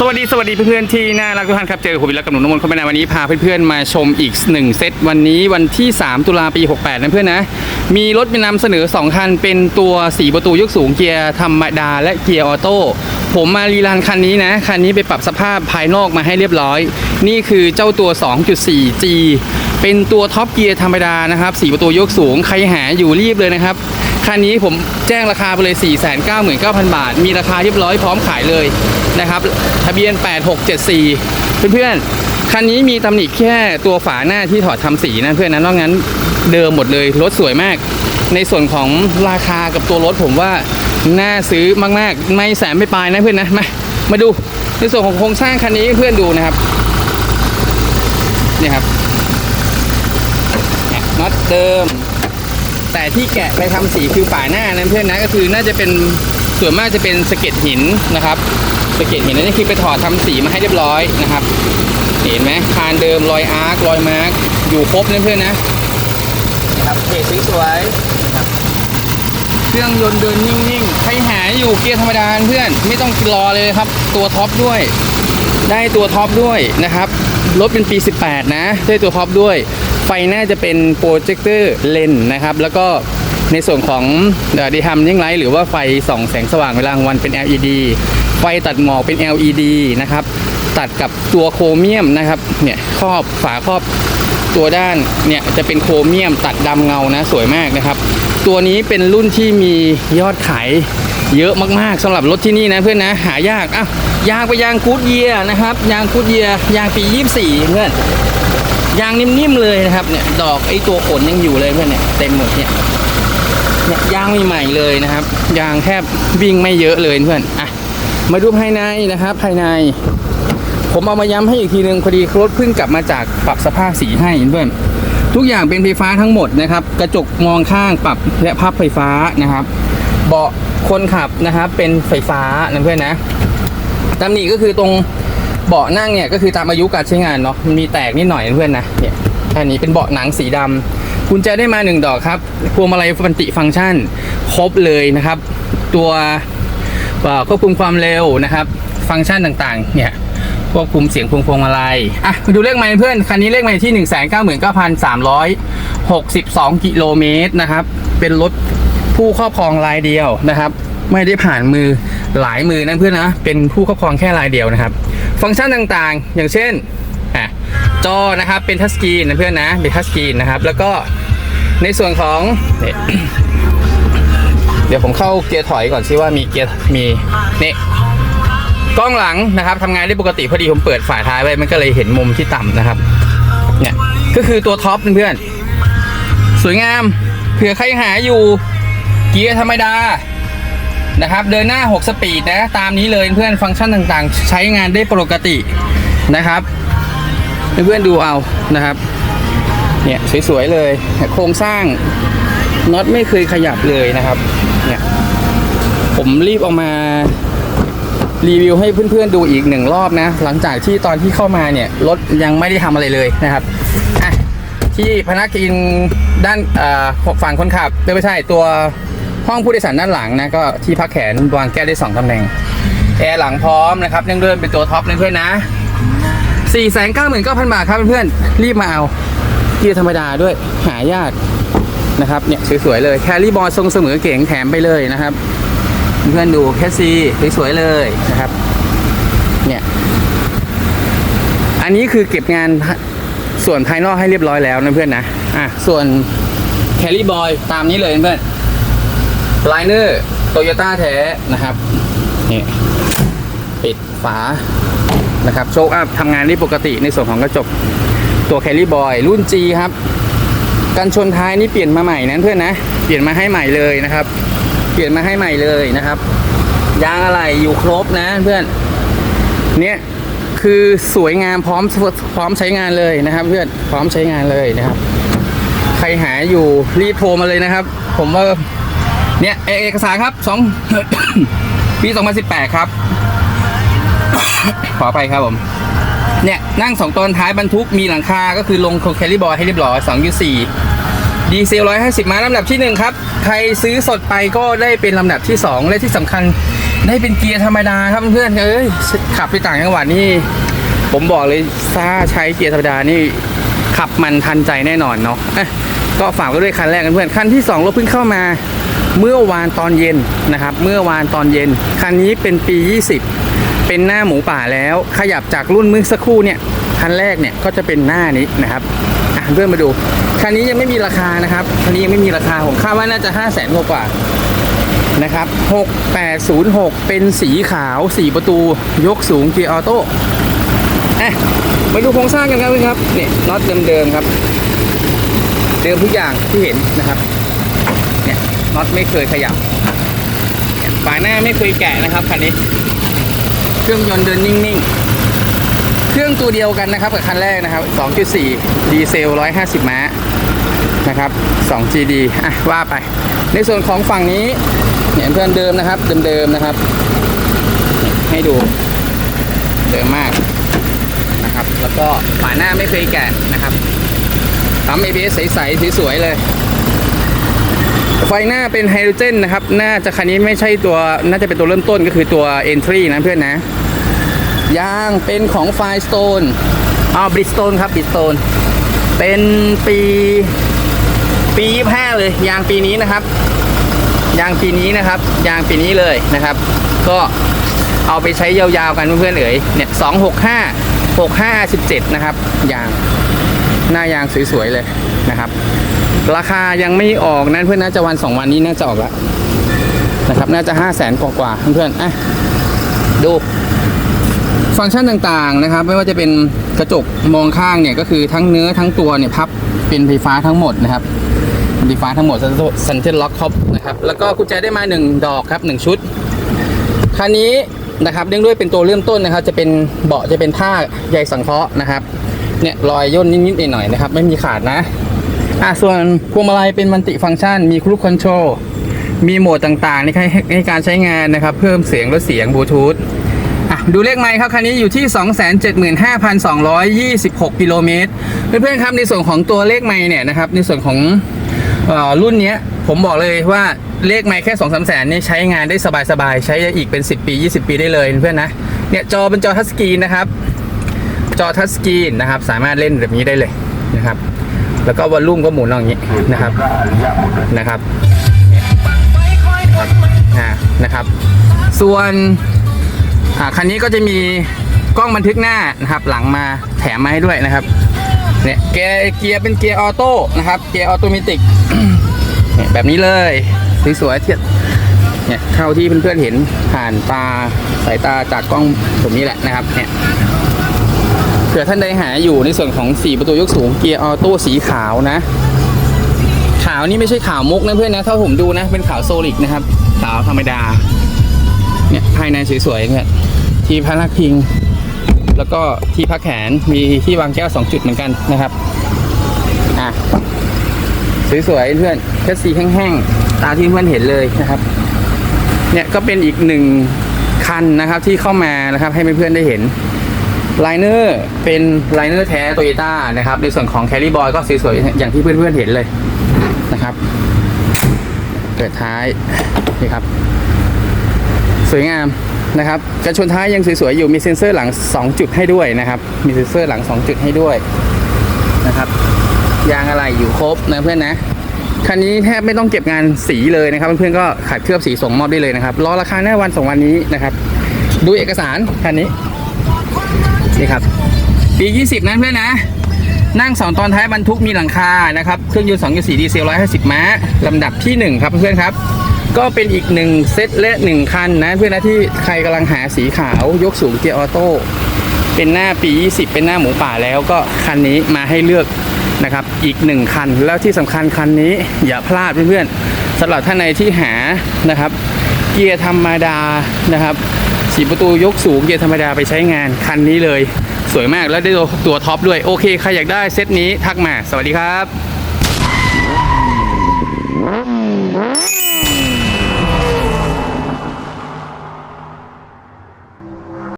สวัสดีสวัสดีเพื่อนๆที่น่ารักทุกท่านครับ เจอผมอีกแล้วกับหนุ่มน้ำมนต์เข้าไปในวันนี้พาเพื่อนๆมาชมอีกหนึ่งเซตวันนี้วันที่ 3 ตุลาปี 68 นะเพื่อนนะ มีรถมีนำเสนอ 2 คัน เป็นตัว 4 ประตูยกสูงเกียร์ธรรมดาและเกียร์ออโต้ผมมารีลันคันนี้นะ คันนี้ไปปรับสภาพภายนอกมาให้เรียบร้อย นี่คือเจ้าตัว 2.4G เป็นตัวท็อปเกียร์ธรรมดานะครับ4ประตูยกสูงใครหาอยู่รีบเลยนะครับ คันนี้ผมแจ้งราคาไปเลย 499,000 บาท มีราคาเรียบร้อยพร้อมขายเลยนะครับ ทะเบียน 8674 เพื่อนๆ คันนี้มีตำหนิแค่ตัวฝาหน้าที่ถอดทำสีนะเพื่อนนะนอกนั้นเดิมหมดเลย รถสวยมาก ในส่วนของราคากับตัวรถผมว่า น่าซื้อมากๆ ไม่แสนไม่ปลายนะเพื่อนนะมามาดูในส่วนของโครงสร้างคันนี้เพื่อนดูนะครับนี่ครับน็อตเดิม แต่ที่แกะไปทำสีคือฝาหน้านะเพื่อนนะก็คือน่าจะเป็นส่วนมากจะเป็นสะเก็ดหินนะครับสะเก็ดหินนั่นคือไปถอดทำสีมาให้เรียบร้อยนะครับ เห็นไหมคานเดิมรอยอาร์ครอยมาร์กอยู่ครบนะเพื่อนนะนะครับเพจสวยๆนะครับเครื่องยนต์เดินนิ่งๆใครหาอยู่เกียร์ธรรมดาเพื่อนไม่ต้องรอเลยครับ ตัวท็อปด้วย ได้ตัวท็อปด้วยนะครับรถเป็นปี 18 นะ ได้ตัวท็อปด้วย ไฟหน้าจะเป็นโปรเจคเตอร์เลนนะครับ แล้วก็ในส่วนของดีทัมยิ่งไลท์หรือว่าไฟส่องแสงสว่างเวลางวันเป็น LED ไฟตัดหมอกเป็น LED นะครับ ตัดกับตัวโครเมียมนะครับ เนี่ยครอบฝาครอบตัวด้านเนี่ยจะเป็นโครเมียมตัดดำเงานะสวยมากนะครับ ตัวนี้เป็นรุ่นที่มียอดขายเยอะมากๆสำหรับรถที่นี่นะเพื่อนนะหายากอะยางไปยางคูดเยียนะครับ ยางคูดเยียยางปี 24 เพื่อน ยางนิ่มๆเลยนะครับเนี่ยดอกไอตัวขนยังอยู่เลยเพื่อนเนี่ยเต็มหมดเนี่ยเนี่ยยางใหม่ๆเลยนะครับ ยางแทบวิ่งไม่เยอะเลยเพื่อนอะมาดูภายในนะครับ ภายใน ผมเอามาย้ำให้อีกทีนึงพอดีรถเพิ่งกลับมาจากปรับสภาพสีให้เพื่อนทุกอย่างเป็นไฟฟ้าทั้งหมดนะครับ กระจกมองข้างปรับและพับไฟฟ้านะครับ เบาะคนขับนะครับเป็นไฟฟ้านะเพื่อนนะตำหนิก็คือตรง เบาะนั่งเนี่ยก็คือตามอายุการใช้งานเนาะมันมีแตกนิดหน่อยเพื่อนนะเนี่ยแค่นี้เป็นเบาะหนังสีดำกุญแจได้มาหนึ่งดอกครับพวงมาลัยฟันติฟังก์ชัน ครบเลยนะครับ ตัวควบคุมความเร็วนะครับ ฟังก์ชันต่างๆ เนี่ยควบคุมเสียงพวงพวงมาลัยอะมาดูเลขไมล์เพื่อนคันนี้เลขไมล์ที่ 1 9 9 3 6 2 กิโลเมตรนะครับ เป็นรถผู้ครอบครองรายเดียวนะครับ ไม่ได้ผ่านมือหลายมือนะเพื่อนนะเป็นผู้ครอบครองแค่รายเดียวนะครับ ฟังก์ชันต่างๆ อย่างเช่นจอนะครับเป็นทัชสกรีนนะเพื่อนนะเป็นทัชสกรีนนะครับ แล้วก็ในส่วนของ เดี๋ยวผมเข้าเกียร์ถอยก่อนซิว่ามีเกียร์มีนี่กล้องหลังนะครับทำงานได้ปกติพอดีผมเปิดฝาท้ายไว้มันก็เลยเห็นมุมที่ต่ำนะครับเนี่ยก็คือตัวท็อปเพื่อนๆสวยงามเผื่อใครหาอยู่เกียร์ธรรมดา นะครับ เดินหน้า 6 สปีดนะ ตามนี้เลยเพื่อนฟังก์ชันต่างๆ ใช้งานได้ปกตินะครับ เพื่อนๆดูเอานะครับ เนี่ยสวยๆเลย โครงสร้างน็อตไม่เคยขยับเลยนะครับเนี่ยผมรีบออกมารีวิวให้เพื่อนๆดูอีกหนึ่งรอบนะ หลังจากที่ตอนที่เข้ามาเนี่ยรถยังไม่ได้ทำอะไรเลยนะครับอะที่พนักกินด้านฝั่งคนขับไม่ใช่ตัว ห้องผู้โดยสารด้านหลังนะก็ที่พักแขนวางแก้ได้สองตำแหน่งแอร์หลังพร้อมนะครับเนื่องด้วยเป็นตัวท็อปนะเพื่อนนะ4 9 9 0 0 0บาทครับเพื่อนๆรีบมาเอาเกียร์ธรรมดาด้วยหายากนะครับเนี่ยสวยๆเลยแครี่บอลทรงเสมอเก๋งแถมไปเลยนะครับ เพื่อนดูแคสซีสวยๆเลยนะครับเนี่ยอันนี้คือเก็บงานส่วนภายนอกให้เรียบร้อยแล้วนะเพื่อนนะอะส่วนแคลรี่บอยตามนี้เลยเพื่อน ไลเนอร์โตโยต้าแท้นะครับนี่ปิดฝานะครับโชคอัพทำงานได้ปกติในส่วนของกระจกตัวแคลรี่บอยรุ่น G ครับกันชนท้ายนี่เปลี่ยนมาใหม่นะเพื่อนนะ เปลี่ยนมาให้ใหม่เลยนะครับ เปลี่ยนมาให้ใหม่เลยนะครับยางอะไรอยู่ครบนะเพื่อนเนี่ยคือสวยงามพร้อมพร้อมใช้งานเลยนะครับ เพื่อนพร้อมใช้งานเลยนะครับ ใครหาอยู่รีบโทรมาเลยนะครับ ผมว่า เนี่ยเอกสารครับสองปี2018 ครับ ขอไปครับผม เนี่ยนั่งสองตอนท้ายบรรทุกมีหลังคา ก็คือลงโคแคลิบอยให้เรียบร้อย2 4ดีเซล 150 มาลำดับที่ 1 ครับ ใครซื้อสดไปก็ได้เป็นลำดับที่ 2 และที่สำคัญได้เป็นเกียร์ธรรมดาครับเพื่อนเอ้ยขับไปต่างจังหวัดนี่ ผมบอกเลยถ้าใช้เกียร์ธรรมดานี่ขับมันทันใจแน่นอนเนาะะก็ฝากไว้ด้วยคันแรกกันเพื่อนคันที่สองเราเพิ่งเข้ามา เมื่อวานตอนเย็นนะครับ เมื่อวานตอนเย็น คันนี้เป็นปี 20 เป็นหน้าหมูป่าแล้ว ขยับจากรุ่นเมื่อสักครู่เนี่ยคันแรกเนี่ยก็จะเป็นหน้านี้นะครับอะเพื่อนมาดูคันนี้ยังไม่มีราคานะครับคันนี้ยังไม่มีราคาผมคาดว่าน่าจะ 5 0 0แสนกว่านะครับ6806 เป็นสีขาว 4 ประตู ยกสูงเกียร์ออโต้อะมาดูโครงสร้างกันครับครับเนี่ยน็อตเดิมๆครับ เดิมทุกอย่างที่เห็นนะครับ น็อตไม่เคยขยับเนี่ยฝาหน้าไม่เคยแกะนะครับคันนี้ เครื่องยนต์เดินนิ่งๆ เครื่องตัวเดียวกันนะครับกับคันแรกนะครับ 2.4 ดีเซล 150 ม้านะครับ 2GD อะว่าไป ในส่วนของฝั่งนี้เนี่ยเพื่อนเดิมนะครับ เดิมๆนะครับ ให้ดู เดิมมากนะครับ แล้วก็ฝาหน้าไม่เคยแกะนะครับปั๊ม ABS ใสๆสวยๆเลย ไฟหน้าเป็นไฮโดรเจนนะครับ น่าจะคันนี้ไม่ใช่ตัว น่าจะเป็นตัวเริ่มต้นก็คือตัว Entry นะเพื่อนนะ ยางเป็นของ Firestone อ้าบริสโตนครับบริสโตนเป็นปีปี 25 เลย ยางปีนี้นะครับ ยางปีนี้นะครับ ยางปีนี้เลยนะครับ ก็เอาไปใช้ยาวๆกันเพื่อนๆเอ๋ยเนี่ย265 65 17นะครับ ยาง หน้ายางสวยๆเลยนะครับ ราคายังไม่ออกนะเพื่อนน่าจะวันสองวันนี้น่าจะออกแล้วนะครับ น่าจะ5 0 0แสนกว่าๆเพื่อนๆอะดู ฟังก์ชันต่างๆนะครับ ไม่ว่าจะเป็นกระจกมองข้างเนี่ยก็คือทั้งเนื้อทั้งตัวเนี่ยพับเป็นไฟฟ้าทั้งหมดนะครับไฟฟ้าทั้งหมดซันเทนล็อกท็อปนะครับแล้วก็กุญแจได้มา 1 ดอกครับ 1 ชุดคันนี้นะครับเนื่องด้วยเป็นตัวเริ่มต้นนะครับ จะเป็นเบาะจะเป็นผ้าใยสังเคราะห์นะครับเนี่ยรอยย่นนิดๆหน่อยๆนะครับ ไม่มีขาดนะ อะส่วนพวงมาลัยเป็นมันติฟังก์ชัน มีครูคอนโทรลมีโหมดต่างๆในการในการใช้งานนะครับ เพิ่มเสียงลดเสียงบลูทูธอะดูเลขไมค์ครับ คันนี้อยู่ที่ 275,226 กิโลเมตร เพื่อนๆครับในส่วนของตัวเลขไมค์เนี่ยนะครับ ในส่วนของเอ่อรุ่นเนี้ยผมบอกเลยว่าเลขไมค์แค่2 3แสนนี่ใช้งานได้สบายๆ ใช้ได้อีกเป็น 10 ปี 20 ปีได้เลยเพื่อนนะ เนี่ยจอเป็นจอทัชสกรีนนะครับ จอทัชสกรีนนะครับ สามารถเล่นแบบนี้ได้เลยนะครับ แล้วก็วอลลุ่มก็หมุนอย่างนี้นะครับนะครับอ่านะครับ ส่วนอ่าคันนี้ก็จะมีกล้องบันทึกหน้านะครับ หลังมาแถมมาให้ด้วยนะครับเนี่ยเกียร์เกียร์เป็นเกียร์ออโต้นะครับเกียร์ออโตเมติกเนี่ยแบบนี้เลยสวยๆเทียบเนี่ยเท่าที่เพื่อนๆเห็นผ่านตาสายตาจากกล้องผมนี่แหละนะครับเนี่ยเผื่อท่านใดหาอยู่ในส่วนของ4ประตูยกสูงเกียร์ออโต้สีขาวนะ ขาวนี่ไม่ใช่ขาวมุกนะเพื่อนนะถ้าผมดูนะ เป็นขาวโซลิกนะครับ ขาวธรรมดา เนี่ยภายในสวยๆเนี่ยที่พักพิง แล้วก็ที่พักแขนมีที่วางแก้วสองจุดเหมือนกันนะครับอะสวยๆเพื่อนแค่สีแห้งๆตาที่เพื่อนเห็นเลยนะครับ เนี่ยก็เป็นอีกหนึ่งคันนะครับที่เข้ามานะครับ ให้เพื่อนๆได้เห็น ไลเนอร์เป็นไลเนอร์แท้โตโยต้านะครับในส่วนของแคริบอยก็สวยๆอย่างที่เพื่อนๆเห็นเลยนะครับเปิดท้ายนี่ครับ สวยงามนะครับกระชนท้ายยังสวยๆอยู่มีเซ็นเซอร์หลัง 2 จุดให้ด้วยนะครับ มีเซ็นเซอร์หลัง 2 จุดให้ด้วยนะครับยางอะไรอยู่ครบนะเพื่อนนะคันนี้แทบไม่ต้องเก็บงานสีเลยนะครับ เพื่อนๆก็ขัดเคลือบสีส่งมอบได้เลยนะครับรอราคาหน้าวันสองวันนี้นะครับ ดูเอกสารคันนี้ นี่ครับ ปี 20 นะเพื่อนนะ นั่งสองตอนท้ายบรรทุกมีหลังคานะครับ เครื่องยนต์2.4ดีเซล 150 ม้าลำดับที่ 1 ครับเพื่อนครับ ก็เป็นอีกหนึ่งเซตและหนึ่งคันนะเพื่อนนะที่ใครกำลังหาสีขาวยกสูงเกียร์ออโต้เป็นหน้าปี 20 เป็นหน้าหมูป่าแล้วก็คันนี้มาให้เลือกนะครับอีกหนึ่งคันแล้วที่สำคัญคันนี้อย่าพลาดเพื่อนๆสำหรับท่านในที่หานะครับ เกียร์ธรรมดานะครับ สีประตูยกสูงเกียร์ธรรมดาไปใช้งานคันนี้เลย สวยมากแล้วได้ตัวตัวท็อปด้วย โอเค ใครอยากได้เซตนี้ทักมา สวัสดีครับ